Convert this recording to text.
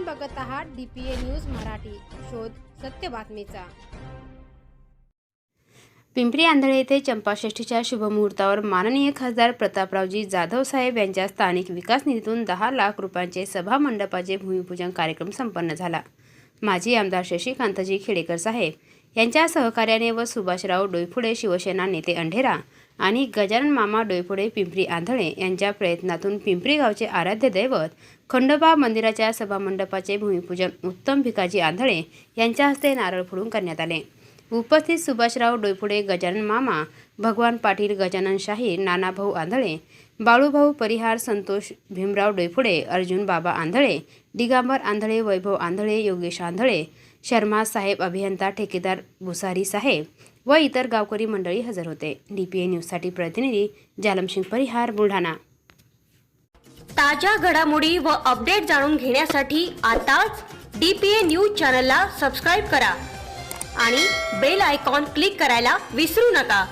आपण बघत आहात डीपीए न्यूज मराठी. शोध सत्य बातमीचा. पिंपरी आंधळे येथे चंपाषष्ठीच्या शुभमुहूर्तावर माननीय खासदार प्रतापरावजी जाधव साहेब यांच्या स्थानिक विकास निधीतून दहा लाख रुपयांचे सभा मंडपाचे भूमिपूजन कार्यक्रम संपन्न झाला. माजी आमदार शशिकांतजी खेडेकर साहेब यांच्या सहकार्याने व सुभाषराव डोईफुडे शिवसेना नेते अंढेरा आणि गजानन मामा डोईफुडे पिंपरी आंधळे यांच्या प्रयत्नातून पिंपरी गावचे आराध्य दैवत खंडोबा मंदिराच्या सभामंडपाचे भूमिपूजन उत्तम भिकाजी आंधळे यांच्या हस्ते नारळ फोडून करण्यात आले. उपस्थित सुभाषराव डोयपुडे गजानन मामा भगवान पाटील गजानन शाहीर नानाभाऊ आंधळे बाळूभाऊ परिहार संतोष भीमराव डोयपुडे अर्जुन बाबा आंधळे दिगांबर आंधळे वैभव आंधळे योगेश आंधळे शर्मा साहेब अभियंता ठेकेदार भुसारी साहेब व इतर गावकरी मंडळी हजर होते. डी पी ए न्यूजसाठी प्रतिनिधी जालमसिंग परिहार बुलढाणा. ताज्या घडामोडी व अपडेट जाणून घेण्यासाठी आताच डी पी ए न्यूज चॅनलला सबस्क्राईब करा आणि बेल आयकॉन क्लिक करायला विसरू नका.